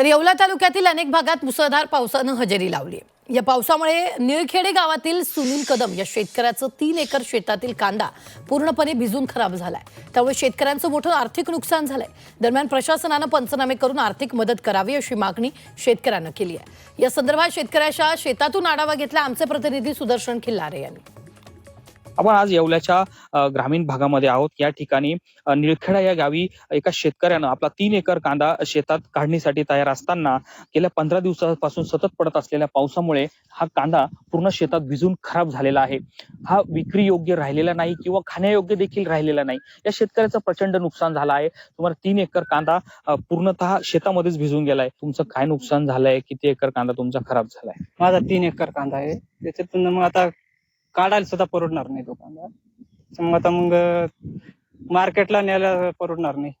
तर येवला तालुक्यातील अनेक भागात मुसळधार पावसानं हजेरी लावली. आहे या पावसामुळे निळखेडे गावातील सुनील कदम या शेतकऱ्याचं तीन एकर शेतातील कांदा पूर्णपणे भिजून खराब झालाय. त्यामुळे शेतकऱ्यांचं मोठं आर्थिक नुकसान झालंय. दरम्यान प्रशासनानं पंचनामे करून आर्थिक मदत करावी अशी मागणी शेतकऱ्यानं केली आहे. या संदर्भात शेतकऱ्याच्या शेतातून आढावा घेतला आमचे प्रतिनिधी सुदर्शन खिल्लारे यांनी. आपण आज येवल्याच्या ग्रामीण भागामध्ये आहोत. या ठिकाणी निळखेडा या गावी एका शेतकऱ्यानं आपला तीन एकर कांदा शेतात काढणीसाठी तयार असताना गेल्या पंधरा दिवसापासून सतत पडत असलेल्या पावसामुळे हा कांदा पूर्ण शेतात भिजून खराब झालेला आहे. हा विक्री योग्य राहिलेला नाही किंवा खाण्यायोग्य देखील राहिलेला नाही. या शेतकऱ्याचं प्रचंड नुकसान झालं आहे. तुम्हाला तीन एकर कांदा पूर्णतः शेतामध्येच भिजून गेलाय तुमचं काय नुकसान झालंय? किती एकर कांदा तुमचा खराब झालाय? माझा तीन एकर कांदा आहे. त्याच्यातून मग आता काढायला सुद्धा परवडणार नाही तर मग आता मग मार्केटला न्यायला परवडणार नाही.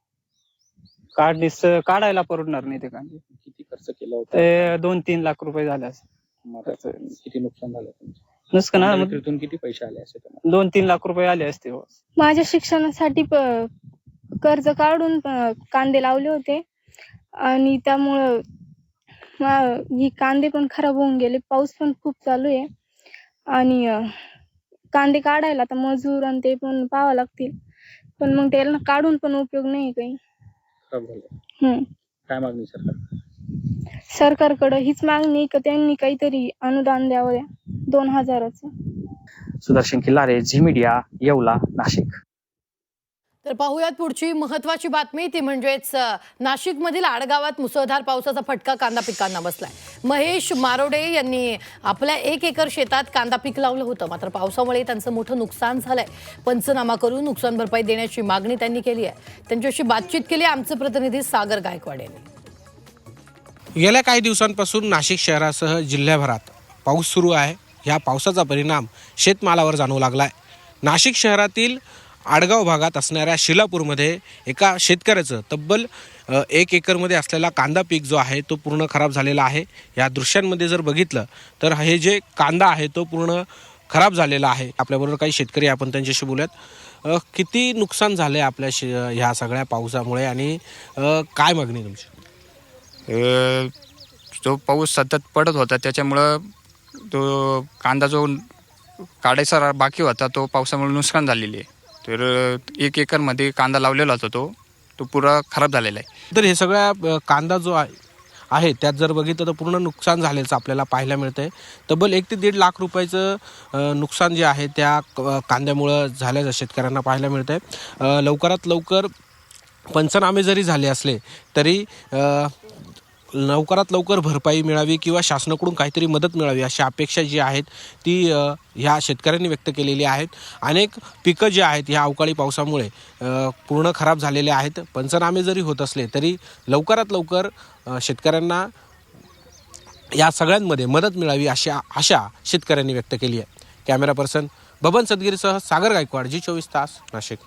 काढणीस काढायला परवडणार नाही ते कांदे किती खर्च केला होता? ते दोन तीन लाख रुपये झाले असं मग आता किती नुकसान झालं तुमचं? नुसतं ना मग विक्रीतून किती पैसे आले असे तुम्हाला? दोन तीन लाख रुपये आले असते हो. माझ्या शिक्षणासाठी प- कर्ज काढून अ, कांदे लावले होते. आणि त्यामुळं मा- ही कांदे पण खराब होऊन गेले. पाऊस पण खूप चालू आहे. आणि कांदे काढायला तर मजूर आणि ते पण पाहावं लागतील. पण मग त्याला काढून पण उपयोग नाही काही. खराब झालं हम्म. काय मागणी सरकार? सरकारकडं हीच मागणी आहे का त्यांनी काहीतरी अनुदान द्यावं दोन हजाराचं. Sudarshan Killare Zee media Yeola Nashik. तर पाहूयात पुढची महत्वाची बातमी. ती म्हणजेच नाशिकमधील आडगावात मुसळधार पावसाचा फटका कांदा पिकांना बसलाय. महेश मारोडे यांनी आपल्या एक एकर शेतात कांदा पीक लावलं होतं. मात्र पावसामुळे त्यांचं मोठं नुकसान झालंय. पंचनामा करून नुकसान भरपाई देण्याची मागणी त्यांनी केली आहे. त्यांच्याशी बातचीत केली आमचे प्रतिनिधी सागर गायकवाड यांनी. गेल्या काही दिवसांपासून नाशिक शहरासह जिल्ह्याभरात पाऊस सुरू आहे. या पावसाचा परिणाम शेतमालावर जाणवू लागला आहे नाशिक शहरातील आडगाव भागात असणाऱ्या शिलापूरमध्ये एका शेतकऱ्याचं तब्बल एक एकरमध्ये असलेला कांदा पीक जो आहे तो पूर्ण खराब झालेला आहे. या दृश्यांमध्ये जर बघितलं तर हे जे कांदा आहे तो पूर्ण खराब झालेला आहे. आपल्याबरोबर काही शेतकरी आपण त्यांच्याशी बोलूयात. किती नुकसान झालं आहे आपल्या शे ह्या सगळ्या पावसामुळे आणि काय मागणी तुमची? जो पाऊस सतत पडत होता त्याच्यामुळं तो कांदा जो काढायचा बाकी होता तो पावसामुळे नुकसान झालेली आहे. तर एक एकरमध्ये कांदा लावलेला होता. तो तो पुरा खराब झालेला आहे. तर हे सगळ्या अ, कांदा जो आहे आहे त्यात जर बघितलं तर पूर्ण नुकसान झाल्याचं आपल्याला पाहायला मिळतंय. तब्बल एक ते दीड लाख रुपयाचं अ, नुकसान जे आहे त्या क- कांद्यामुळं झाल्याचं शेतकऱ्यांना पाहायला मिळतंय. आहे लवकरात लवकर पंचनामे जरी झाले असले तरी अ, लवकरात लवकर भरपाई मिळावी किंवा शासनाकडून काहीतरी मदत मिळावी अशा अपेक्षा जी आहेत ती ह्या शेतकऱ्यांनी व्यक्त केलेली आहेत. अनेक पिकं जी आहेत ह्या अवकाळी पावसामुळे पूर्ण खराब झालेले आहेत. पंचनामे जरी होत असले तरी लवकरात लवकर शेतकऱ्यांना या सगळ्यांमध्ये मदत मिळावी अशी आशा शेतकऱ्यांनी व्यक्त केली आहे. कॅमेरा पर्सन बबन सदगीरसह सागर गायकवाड जी चोवीस तास नाशिक.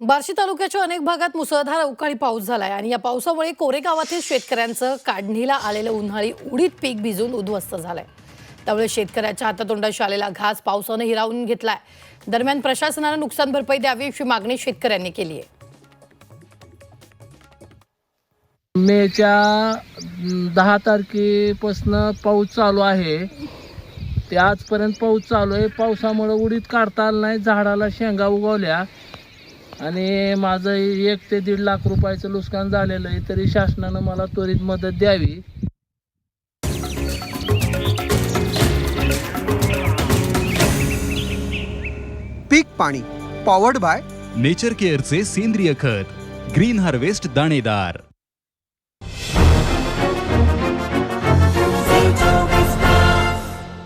बार्शी तालुक्याच्या अनेक भागात मुसळधार अवकाळी पाऊस झालाय आणि या पावसामुळे कोरेगावातील शेतकऱ्यांचं काढणीला आलेलं उन्हाळी उडीद पीक भिजून उद्ध्वस्त झालंय. त्यामुळे शेतकऱ्याच्या हातातोंडाशी आलेला घास पावसानं हिरावून घेतलाय. दरम्यान प्रशासनानं नुकसान भरपाई द्यावी अशी मागणी शेतकऱ्यांनी केली आहे. मेच्या दहा तारखेपासनं पाऊस चालू आहे. ते आजपर्यंत पाऊस चालू आहे. पावसामुळे उडीद काढता आलं नाही झाडाला शेंगा उगवल्या. आणि माझं एक ते दीड लाख रुपयाचं नुकसान झालेलं आहे तरी शासनानं मला त्वरित मदत द्यावी. पीक पाणी पॉवर्ड बाय नेचर केअरचे सेंद्रिय खत ग्रीन हार्वेस्ट दाणेदार.